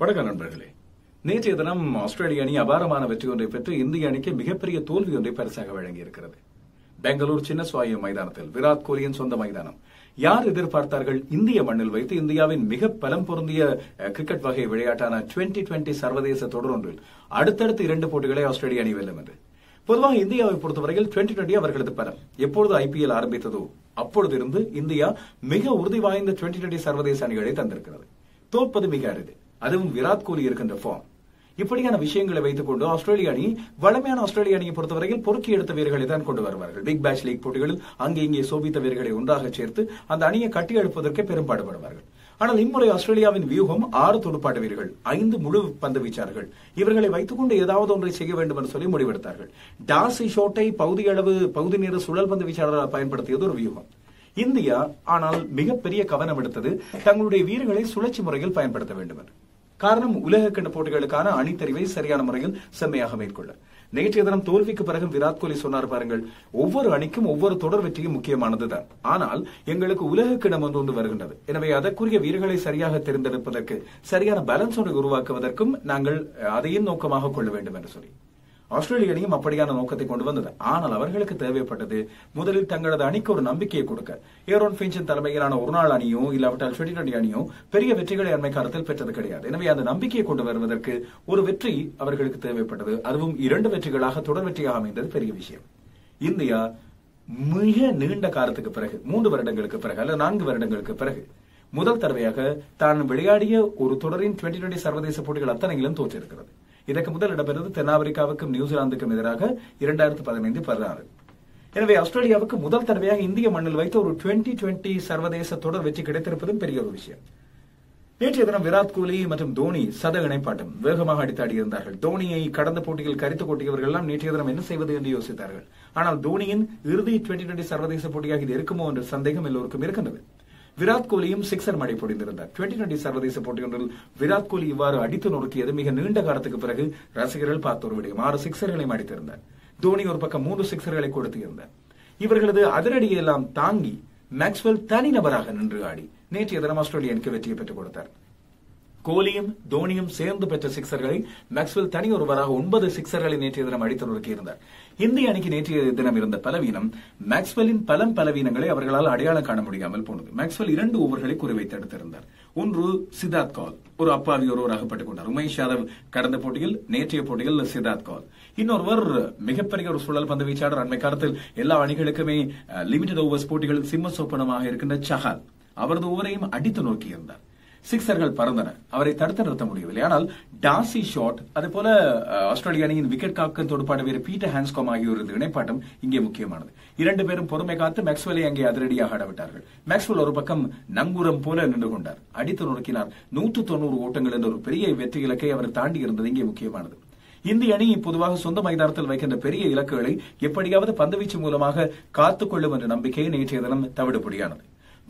வணக்கம் நண்பர்களே. நேற்றைய தினம் ஆஸ்திரேலிய அணி அபாரமான வெற்றி ஒன்றை பெற்று இந்திய அணிக்கு மிகப்பெரிய தோல்வி ஒன்றை பரிசாக வழங்கியிருக்கிறது. பெங்களூர் சின்னசுவாயு மைதானத்தில் விராட் கோலியின் சொந்த மைதானம். யார் எதிர்பார்த்தார்கள் இந்திய மண்ணில் வைத்து இந்தியாவின் மிக பலம் பொருந்திய கிரிக்கெட் வகை விளையாட்டான டுவெண்டி டுவெண்டி சர்வதேச தொடர் ஒன்றில் அடுத்தடுத்து இரண்டு போட்டிகளை ஆஸ்திரேலிய அணி வெல்லும் என்று. பொதுவாக இந்தியாவை பொறுத்தவரையில் டுவெண்டி டுவெண்டி அவர்களது பலம். எப்பொழுது ஐபிஎல் ஆரம்பித்ததோ அப்பொழுது இருந்து இந்தியா மிக உறுதி வாய்ந்த டுவெண்டி டுவெண்டி சர்வதேச அணிகளை தந்திருக்கிறது. தோற்பது மிக அரிது. அதுவும் விராட் கோலி இருக்கின்ற ஃபார்ம் இப்படியான விஷயங்களை வைத்துக் கொண்டு ஆஸ்திரேலிய அணி வளமையான ஆஸ்திரேலிய அணியை பொறுத்தவரையில் பொறுக்கி எடுத்த வீரர்களை தான் கொண்டு வருவார்கள். பிக் பேஷ் லீக் போட்டிகளில் அங்கே இங்கே சோபித்த வீரர்களை ஒன்றாக சேர்த்து அந்த அணியை கட்டி எழுப்புவதற்கே பெரும்பாடுபடுவார்கள் ஆனால் இம்முறை ஆஸ்திரேலியாவின் வியூகம் ஆறு துடுப்பாட்ட வீரர்கள் ஐந்து முழு பந்து வீச்சார்கள் இவர்களை வைத்துக் கொண்டு ஏதாவது ஒன்றை செய்ய வேண்டும் என்று சொல்லி முடிவெடுத்தார்கள். டாசி ஷோட்டை பகுதி அளவு பகுதி நேர சுழல் பந்து வீச்சாளராக பயன்படுத்தியது ஒரு வியூகம். இந்தியா ஆனால் மிகப்பெரிய கவனம் எடுத்தது தங்களுடைய வீரர்களை சுழற்சி முறையில் பயன்படுத்த வேண்டும் என்று. காரணம் உலகக்கிண்ண போட்டிகளுக்கான அணித்தறிவை சரியான முறையில் செம்மையாக மேற்கொள்ள. நேற்றைய தினம் தோல்விக்கு பிறகு விராட் கோலி சொன்னார் பாருங்கள் ஒவ்வொரு அணிக்கும் ஒவ்வொரு தொடர் வெற்றியும் முக்கியமானதுதான். ஆனால் எங்களுக்கு உலகக்கிணம் வந்து வந்து வருகின்றது. எனவே அதற்குரிய வீரர்களை சரியாக தேர்ந்தெடுப்பதற்கு சரியான பேலன்ஸ் ஒன்றை உருவாக்குவதற்கும் நாங்கள் அதையும் நோக்கமாக கொள்ள வேண்டும் என்று சொல்லி. ஆஸ்திரேலிய அணியும் அப்படியான நோக்கத்தை கொண்டு வந்தது. ஆனால் அவர்களுக்கு தேவைப்பட்டது முதலில் தங்களது அணிக்கு ஒரு நம்பிக்கையை கொடுக்க. ஏரோன் பிஞ்சின் தலைமையிலான ஒரு நாள் அணியோ இல்லாவிட்டால் டுவெண்டி டுவெண்டி அணியோ பெரிய வெற்றிகளை அண்மை காலத்தில் பெற்றது கிடையாது. எனவே அந்த நம்பிக்கையை கொண்டு வருவதற்கு ஒரு வெற்றி அவர்களுக்கு தேவைப்பட்டது. அதுவும் இரண்டு வெற்றிகளாக தொடர் வெற்றியாக அமைந்தது பெரிய விஷயம். இந்தியா மிக நீண்ட காலத்துக்கு பிறகு மூன்று வருடங்களுக்கு பிறகு அல்லது நான்கு வருடங்களுக்கு பிறகு முதல் தடவையாக தான் விளையாடிய ஒரு தொடரின் டுவெண்டி டுவெண்டி சர்வதேச போட்டிகள் அத்தனையிலும் தோற்றிருக்கிறது. இதற்கு முதல் இடம்பெறுவது தென்னாப்பிரிக்காவுக்கும் நியூசிலாந்துக்கும் எதிராக இரண்டாயிரத்து பதினைந்து பதினாறு எனவே ஆஸ்திரேலியாவுக்கு முதல் தடவையாக இந்திய மண்ணில் வைத்து ஒரு டுவெண்டி டுவெண்டி சர்வதேச தொடர் வெற்றி கிடைத்திருப்பதும் பெரிய ஒரு விஷயம். நேற்றைய தினம் விராட் கோலி மற்றும் தோனி சத இணைப்பாட்டம் வேகமாக அடித்தாடி இருந்தார்கள் தோனியை கடந்த போட்டியில் கரித்து கொட்டியவர்கள் எல்லாம் நேற்றைய தினம் என்ன செய்வது என்று யோசித்தார்கள். ஆனால் தோனியின் இறுதி டுவெண்டி டுவெண்டி சர்வதேச போட்டியாக இது இருக்குமோ என்ற சந்தேகம் எல்லோருக்கும் இருக்கின்றது. விராட் கோலியும் சிக்ஸர் மழை பொடிந்திருந்தார். டுவெண்டி டுவெண்டி சர்வதேச போட்டியொன்றில் விராட் கோலி இவ்வாறு அடித்து நொறுக்கியது மிக நீண்ட காலத்துக்கு பிறகு ரசிகர்கள் பார்த்த ஒரு விடயம். ஆறு சிக்ஸர்களையும் அடித்திருந்தார். தோனி ஒரு பக்கம் மூன்று சிக்ஸர்களை கொடுத்திருந்தார். இவர்களது அதிரடியை எல்லாம் தாங்கி மேக்ஸ்வெல் தனிநபராக நின்று ஆடி நேற்றைய தினம் ஆஸ்திரேலியனுக்கு வெற்றியை பெற்றுக் கொடுத்தார். கோலியும் தோனியும் சேர்ந்து பெற்ற சிக்சர்களை மேக்ஸ்வெல் தனி ஒருவராக ஒன்பது சிக்ஸர்களை நேற்றைய தினம் அடித்து இருந்தார். இந்திய அணிக்கு நேற்றைய தினம் இருந்த பலவீனம் மேக்ஸ்வெல்லின் பலம் பலவீனங்களை அவர்களால் அடையாளம் காண முடியாமல் போனது. மேக்ஸ்வெல் இரண்டு ஓவர்களை குறிவைத்து எடுத்திருந்தார் ஒன்று சித்தார்த் கால் ஒரு அப்பாவி ஒருவர் அகப்பட்டுக் கொண்டார். உமேஷ் யாதவ் கடந்த போட்டியில் நேற்றைய போட்டியில் சித்தார்த் கால். இன்னொருவர் மிகப்பெரிய ஒரு சுழல் பந்து வீச்சாளர் அண்மை காலத்தில் எல்லா அணிகளுக்குமே லிமிடெட் ஓவர்ஸ் போட்டிகளில் சிம்ம சோப்பனமாக இருக்கின்ற சஹால். அவரது ஓவரையும் அடித்து நோக்கியிருந்தார். சிக்ஸர்கள் பறந்தன. அவரை தடுத்து நிறுத்த முடியவில்லை. ஆனால் டாசி ஷாட் அதே போல ஆஸ்திரேலிய அணியின் விக்கெட் காக்கும் தொடுப்பாட வீரர் பீட்டர் ஹான்ஸ்காம் ஆகியோரது இணைப்பாட்டம் இங்கே முக்கியமானது. இரண்டு பேரும் பொறுமை காத்து மேக்ஸ்வெலை அங்கே அதிரடியாக ஆடவிட்டார்கள் மேக்ஸ்வெல் ஒரு பக்கம் நங்கூரம் போல நின்று கொண்டார். அடித்து நொறுக்கினார். நூற்று தொண்ணூறு ஓட்டங்கள் என்ற ஒரு பெரிய வெற்றி இலக்கை அவர் தாண்டி இருந்தது. இங்கே முக்கியமானது. இந்திய அணி பொதுவாக சொந்த மைதானத்தில் வைக்கின்ற பெரிய இலக்குகளை எப்படியாவது பந்துவீச்சு மூலமாக காத்துக்கொள்ளும் என்ற நம்பிக்கை நேற்றைய தினம் தவிடுபடியானது.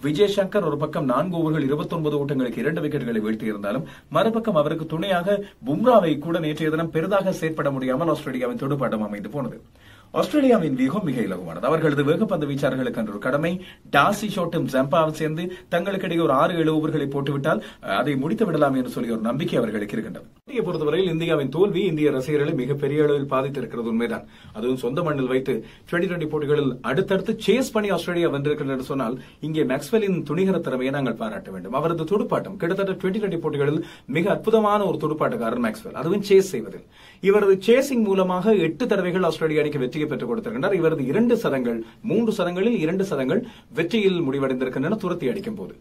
விஜய் சங்கர் ஒரு பக்கம் நான்கு ஓவர்கள் 29 ஓட்டங்களுக்கு இரண்டு விக்கெட்டுகளை வீழ்த்தியிருந்தாலும் மறுபக்கம் அவருக்கு துணையாக பும்ராவை கூட நேற்றைய தினம் பெரிதாக செயற்பட முடியாமல் ஆஸ்திரேலியாவின் தொடுபாட்டம் அமைந்து போனது. ஆஸ்திரேலியாவின் வியூகம் மிக இலகுவானது. அவர்களது வேகப்பந்து வீச்சாளர்களுக்கு என்ற ஒரு கடமை. டாசி ஷோட்டும் ஜம்பாவும் சேர்ந்து தங்களுக்கிடையே ஒரு ஆறு ஏழு ஓவர்களை போட்டுவிட்டால் அதை முடித்து விடலாம் என்று சொல்லி ஒரு நம்பிக்கை அவர்களுக்கு இருக்கின்றது. இந்திய பொறுத்தவரையில் இந்தியாவின் தோல்வி இந்திய ரசிகர்களை மிகப்பெரிய அளவில் பாதித்திருக்கிறது உண்மைதான். அதுவும் சொந்த மண்ணில் வைத்து டுவெண்டி டுவெண்டி போட்டிகளில் அடுத்தடுத்து சேஸ் பண்ணி ஆஸ்திரேலியா வென்றிருக்கிறது சொன்னால் இங்கே மேக்ஸ்வெலின் துணிகர திறமையை நாங்கள் பாராட்ட வேண்டும். அவரது துடுப்பாட்டம் கிட்டத்தட்ட டுவெண்டி டுவெண்டி போட்டிகளில் மிக அற்புதமான ஒரு துடுப்பாட்டக்காரர் மேக்ஸ்வெல். அதுவும் சேஸ் செய்வதில். இவரது சேசிங் மூலமாக எட்டு தடவைகள் ஆஸ்திரேலிய அணிக்கு வெற்றியை பெற்றுக் கொடுத்திருக்கின்றார் இவரது இரண்டு சதங்கள் மூன்று சதங்களில் இரண்டு சதங்கள் வெற்றியில் முடிவடைந்திருக்கின்றன துரத்தி அடிக்கும் போது.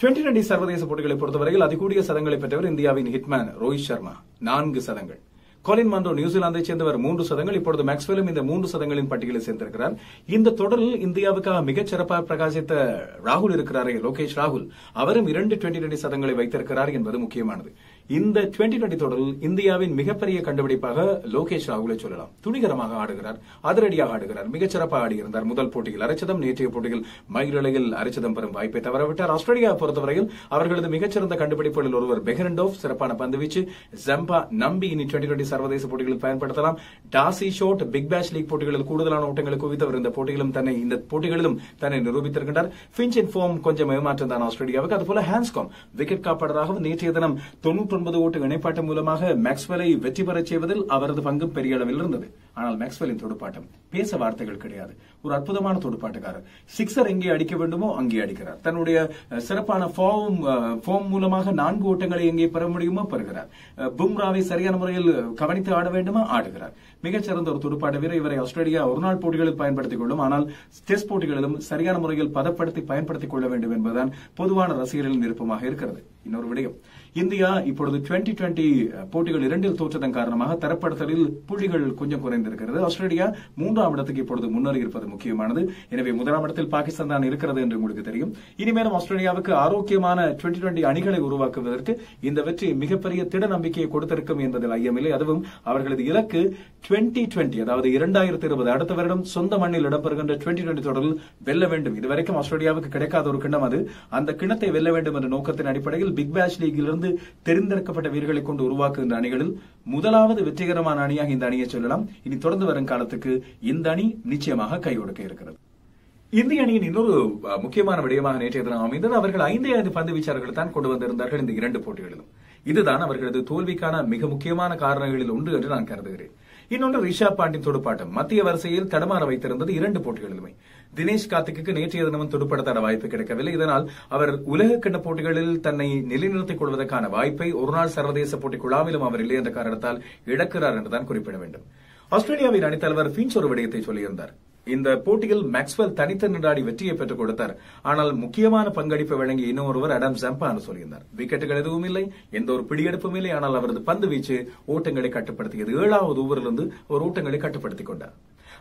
டுவெண்டி டுவெண்டி சர்வதேச போட்டிகளை பொறுத்தவரையில் அதிகூடிய சதங்களை பெற்றவர் இந்தியாவின் ஹிட்மேன் ரோஹித் சர்மா. நான்கு சதங்கள். கொலின் மன்றோ நியூசிலாந்தை சேர்ந்தவர் மூன்று சதங்கள். இப்பொழுது மேக்ஸ்வெலும் இந்த மூன்று சதங்களின் பட்டியலில் சேர்ந்திருக்கிறார். இந்த தொடரில் இந்தியாவுக்காக மிகச் சிறப்பாக பிரகாசித்த ராகுல் இருக்கிறாரே லோகேஷ் ராகுல். அவரும் இரண்டு டுவெண்டி டுவெண்டி சதங்களை வைத்திருக்கிறார் என்பது முக்கியமானது. இந்த டுவெண்டி டுவெண்டி தொடரில் இந்தியாவின் மிகப்பெரிய கண்டுபிடிப்பாக லோகேஷ் ராகுலை சொல்லலாம். துணிகரமாக ஆடுகிறார் அதிரடியாக ஆடுகிறார் மிகச்சிறப்பாக ஆடியிருந்தார். முதல் போட்டியில் அரைச்சதம் நேற்றைய போட்டியில் மயிரிழையில் அரைச்சதம் பெறும் வாய்ப்பை தவறவிட்டார். ஆஸ்திரேலியா பொறுத்தவரையில் அவர்களது மிகச்சிறந்த கண்டுபிடிப்புகளில் ஒருவர் பெஹரண்டோவ் சிறப்பான பந்துவீச்சு ஜம்பா நம்பி இனி டுவெண்டி டுவெண்டி சர்வதேச போட்டிகளில் பயன்படுத்தலாம். டாசி ஷோட் பிக் பேஷ் லீக் போட்டிகளில் கூடுதலான ஓட்டங்களை குவித்தவர் இந்த போட்டிகளும் தன்னை இந்த போட்டிகளிலும் தன்னை நிரூபித்திருக்கின்றார். பிஞ்சின் ஃபார்ம் கொஞ்சம் ஏமாற்றம் தான் ஆஸ்திரேலியாவுக்கு. அதுபோல ஹேண்ட்ஸ்காம் விக்கெட் காப்பாளராகவும் நேற்றைய தினம் தொன்னூற்று ஒன்பது ஓட்டு இணைப்பாட்டு மூலமாக மேக்ஸ்வெலை வெற்றி பெறச் செய்வதில் அவரது பங்கு பெரிய அளவில் இருந்தது. ஆனால் மேக்ஸ்வெலின் துடுப்பாட்டம் பேச வார்த்தைகள் கிடையாது. ஒரு அற்புதமான துடுப்பாட்டக்காரர். சிக்ஸர் எங்கே அடிக்க வேண்டுமோ அங்கே அடிக்கிறார். தன்னுடைய சிறப்பான ஃபார்ம் ஃபார்ம் மூலமாக நான்கு ஓட்டங்களை எங்கே பெற முடியுமோ பெறுகிறார். பும்ராவை சரியான முறையில் கவனித்து ஆட வேண்டுமா? ஆடுகிறார். மிகச்சிறந்த ஒரு துடுப்பாட்ட வீரர் இவரை ஆஸ்திரேலியா ஒருநாள் போட்டிகளில் பயன்படுத்திக் கொள்ளும். ஆனால் டெஸ்ட் போட்டிகளிலும் சரியான முறையில் பதப்படுத்தி பயன்படுத்திக் கொள்ள வேண்டும் என்பதுதான் பொதுவான ரசிகர்களின் விருப்பமாக இருக்கிறது. இன்னொரு விடயம். இந்தியா இப்பொழுது டுவெண்டி டுவெண்டி போட்டிகள் இரண்டில் தோற்றதன் காரணமாக தரப்படுத்தலில் புள்ளிகள் கொஞ்சம் குறைந்திருக்கிறது ஆஸ்திரேலியா மூன்றாம் இடத்துக்கு இப்பொழுது முன்னேறி இருப்பது முக்கியமானது. எனவே முதலாம் இடத்தில் பாகிஸ்தான் தான் இருக்கிறது என்று உங்களுக்கு தெரியும். இனிமேலும் ஆஸ்திரேலியாவுக்கு ஆரோக்கியமான டுவெண்டி டுவெண்டி அணிகளை உருவாக்குவதற்கு இந்த வெற்றி மிகப்பெரிய திட நம்பிக்கையை கொடுத்திருக்கும் என்பதில் ஐயமில்லை அதுவும் அவர்களது இலக்கு டுவெண்டி டுவெண்டி அதாவது இரண்டாயிரத்தி இருபது அடுத்த வருடம் சொந்த மண்ணில் இடம்பெறுகின்ற டுவெண்டி டுவெண்டி தொடரில் வெல்ல வேண்டும். இதுவரைக்கும் ஆஸ்திரேலியாவுக்கு கிடைக்காத ஒரு கிண்ணம் அது. அந்த கிண்ணத்தை வெல்ல வேண்டும் என்ற நோக்கத்தின் அடிப்படையில் பிக் பேஷ் லீகிலிருந்து தெரிந்தெடுக்கப்பட்ட வீரர்களை கொண்டு உருவாக்குகின்ற அணிகளில் முதலாவது வெற்றிகரமான அணியாக இந்த அணியை சொல்லலாம். இனி தொடர்ந்து வரும் காலத்துக்கு இந்த அணி நிச்சயமாக கையொடுக்க இருக்கிறது. இந்திய அணியின் இன்னொரு முக்கியமான விடயமாக நேற்றைய தினம் அமைந்தது. அவர்கள் ஐந்து ஐந்து பந்து வீச்சாளர்கள் தான் கொண்டு வந்திருந்தார்கள் இந்த இரண்டு போட்டிகளிலும். இதுதான் அவர்களது தோல்விக்கான மிக முக்கியமான காரணங்களில் ஒன்று என்று நான் கருதுகிறேன். இன்னொன்று ரிஷாப் பாண்டின் துடுப்பாட்டம். மத்திய வரிசையில் தடமாற வைத்திருந்தது இரண்டு போட்டிகளிலுமே. தினேஷ் கார்த்திக்கு நேற்றைய தினமும் துடுப்படுத்தாட வாய்ப்பு கிடைக்கவில்லை. இதனால் அவர் உலக கிண்ண போட்டிகளில் தன்னை நிலைநிறுத்திக் கொள்வதற்கான வாய்ப்பை ஒருநாள் சர்வதேச போட்டி குழாவிலும் அவர் இல்லை என்ற காரணத்தால் இழக்கிறார் என்றுதான் குறிப்பிட வேண்டும். ஆஸ்திரேலியாவின் அணித்தலைவர் பின்ச் ஒரு விடயத்தை சொல்லியிருந்தார். இந்த போட்டியில் மேக்ஸ்வெல் தனித்து நின்றாடி வெற்றியை பெற்றுக் கொடுத்தார். ஆனால் முக்கியமான பங்களிப்பை வழங்கிய இன்னொருவர் அடம் ஜம்பான்னு சொல்லியிருந்தார். விக்கெட்டுகள் எதுவும் இல்லை எந்த ஒரு பிடியெடுப்பும் இல்லை. ஆனால் அவரது பந்து வீச்சு ஓட்டங்களை கட்டுப்படுத்தியது. ஏழாவது ஓவரிலிருந்து ஒரு ஓட்டங்களை கட்டுப்படுத்திக் கொண்டார்.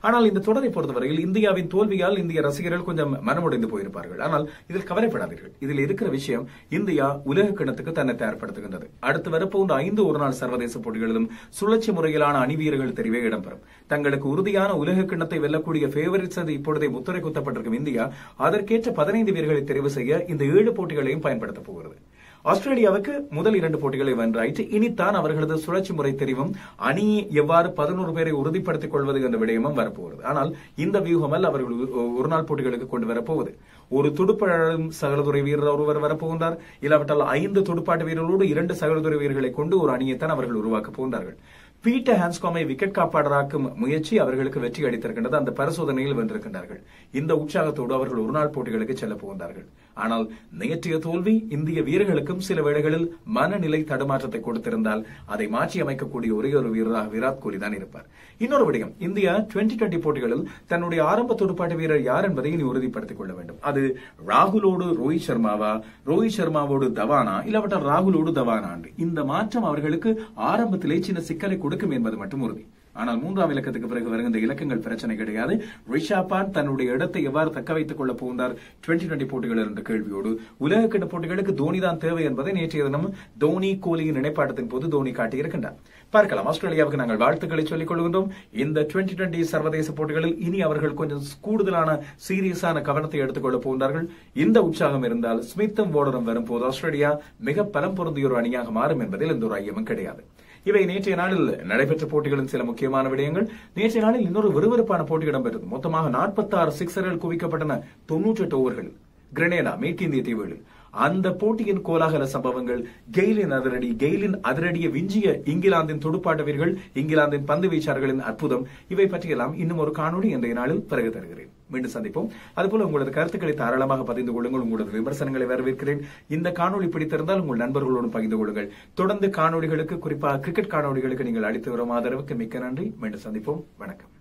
ஆனால் இந்த தொடரை பொறுத்தவரையில் இந்தியாவின் தோல்வியால் இந்திய ரசிகர்கள் கொஞ்சம் மனமுடைந்து போயிருப்பார்கள். ஆனால் இதில் கவலைப்படாதீர்கள். இதில் இருக்கிற விஷயம் இந்தியா உலக கிணத்துக்கு தன்னை தயார்படுத்துகின்றது. அடுத்து வரப்போன்ற ஐந்து ஒருநாள் சர்வதேச போட்டிகளிலும் சுழற்சி முறையிலான அணி வீரர்கள் தெரிவே இடம்பெறும். தங்களுக்கு உறுதியான உலக கிண்ணத்தை வெல்லக்கூடிய பேவரிட்ஸ் அது இப்பொழுதே முத்திரை குத்தப்பட்டிருக்கும் இந்தியா அதற்கேற்ற பதினைந்து வீரர்களை தெரிவு செய்ய இந்த ஏழு போட்டிகளையும் பயன்படுத்தப் போகிறது. ஆஸ்திரேலியாவுக்கு முதல் இரண்டு போட்டிகளை வென்றாயிற்று இனித்தான் அவர்களது சுழற்சி முறை தெரிவும். அணி எவ்வாறு பதினோரு பேரை உறுதிப்படுத்திக் கொள்வது என்ற விடயமும் வரப்போகிறது. ஆனால் இந்த வியூகமல் அவர்கள் ஒரு- ஒருநாள் போட்டிகளுக்கு கொண்டு வரப்போவது ஒரு துடுப்பாளரும் சகலதுறை வீரர் ஒருவர் வரப்போகின்றார். இல்லாவிட்டால் ஐந்து துடுப்பாட்டு வீரர்களோடு இரண்டு சகலதுறை வீரர்களை கொண்டு ஒரு அணியைத்தான் அவர்கள் உருவாக்கப் போகின்றார்கள். பீட்டர் ஹான்ஸ்காமை விக்கெட் காப்பாளராக்கும் முயற்சி அவர்களுக்கு வெற்றி அளித்திருக்கின்றது. அந்த பரிசோதனையில் வென்றிருக்கின்றார்கள். இந்த உற்சாகத்தோடு அவர்கள் ஒருநாள் போட்டிகளுக்கு செல்ல போகின்றார்கள். ஆனால் நேற்றைய தோல்வி இந்திய வீரர்களுக்கும் சில வேளைகளில் மனநிலை தடுமாற்றத்தை கொடுத்திருந்தால் அதை மாற்றி அமைக்கக்கூடிய ஒரே ஒரு வீரராக விராட் கோலி தான் இருப்பார். இன்னொரு விடயம் இந்தியா டுவெண்டி டுவெண்டி போட்டிகளில் தன்னுடைய ஆரம்ப துடுப்பாட்ட வீரர் யார் என்பதை இனி உறுதிப்படுத்திக் கொள்ள வேண்டும். அது ராகுலோடு ரோஹித் சர்மாவா ரோஹித் சர்மாவோடு தவானா இல்லாவிட்டால் ராகுலோடு தவானா என்று. இந்த மாற்றம் அவர்களுக்கு ஆரம்பத்திலே சின்ன சிக்கலை கொடுக்கும் என்பது மட்டும் உறுதி. ஆனால் மூன்றாம் இலக்கத்துக்கு பிறகு வருகின்ற இலக்கங்கள் பிரச்சனை கிடையாது. ரிஷா பான் தன்னுடைய இடத்தை எவ்வாறு தக்க வைத்துக் கொள்ளப் போகிறார் டுவெண்டி டுவெண்டி போட்டிகள் என்ற கேள்வியோடு. உலக போட்டிகளுக்கு தோனி தான் தேவை என்பதை நேற்றைய தினம் தோனி கோலியின் நினைப்பாட்டத்தின் போது தோனி காட்டியிருக்கின்றார். பார்க்கலாம். ஆஸ்திரேலியாவுக்கு நாங்கள் வாழ்த்துக்களை சொல்லிக் கொள்கின்றோம். இந்த டுவெண்டி டுவெண்டி சர்வதேச போட்டிகளில் இனி அவர்கள் கொஞ்சம் கூடுதலான சீரியஸான கவனத்தை எடுத்துக் கொள்ளப் போகின்றார்கள். இந்த உற்சாகம் இருந்தால் ஸ்மித்தும் வார்டரும் வரும்போது ஆஸ்திரேலியா மிக பலம் பொருந்திய ஒரு அணியாக மாறும் என்பதில் எந்த ஒரு ஐயமும் கிடையாது. இவை நேற்றைய நாளில் நடைபெற்ற போட்டிகளின் சில முக்கியமான விடயங்கள். நேற்றைய நாளில் இன்னொரு விறுவிறுப்பான போட்டி இடம்பெற்றது. மொத்தமாக 46 சிக்ஸர்கள் குவிக்கப்பட்டன தொன்னூற்றி எட்டு ஓவர்களில் கிரனேடா மேற்கிந்திய தீவுகளில். அந்த போட்டியின் கோலாகல சம்பவங்கள் கெயிலின் அதிரடி கெயிலின் அதிரடியை விஞ்சிய இங்கிலாந்தின் துடுப்பாட்ட வீரர்கள் இங்கிலாந்தின் பந்து வீச்சாளர்களின் அற்புதம் இவை பற்றியெல்லாம் இன்னும் ஒரு காணொளி இன்றைய நாளில் பிறகு தருகிறேன். மீண்டும் சந்திப்போம். அதுபோல உங்களது கருத்துக்களை தாராளமாக பகிர்ந்து கொள்ளுங்கள் உங்களது விமர்சனங்களை வரவேற்கிறேன். இந்த காணொளி பிடித்திருந்தால் உங்கள் நண்பர்களோடு பகிர்ந்து கொள்ளுங்கள். தொடர்ந்து காணொளிகளுக்கு குறிப்பாக கிரிக்கெட் காணொளிகளுக்கு நீங்கள் அளித்து வரும் ஆதரவுக்கு மிக்க நன்றி. மீண்டும் சந்திப்போம். வணக்கம்.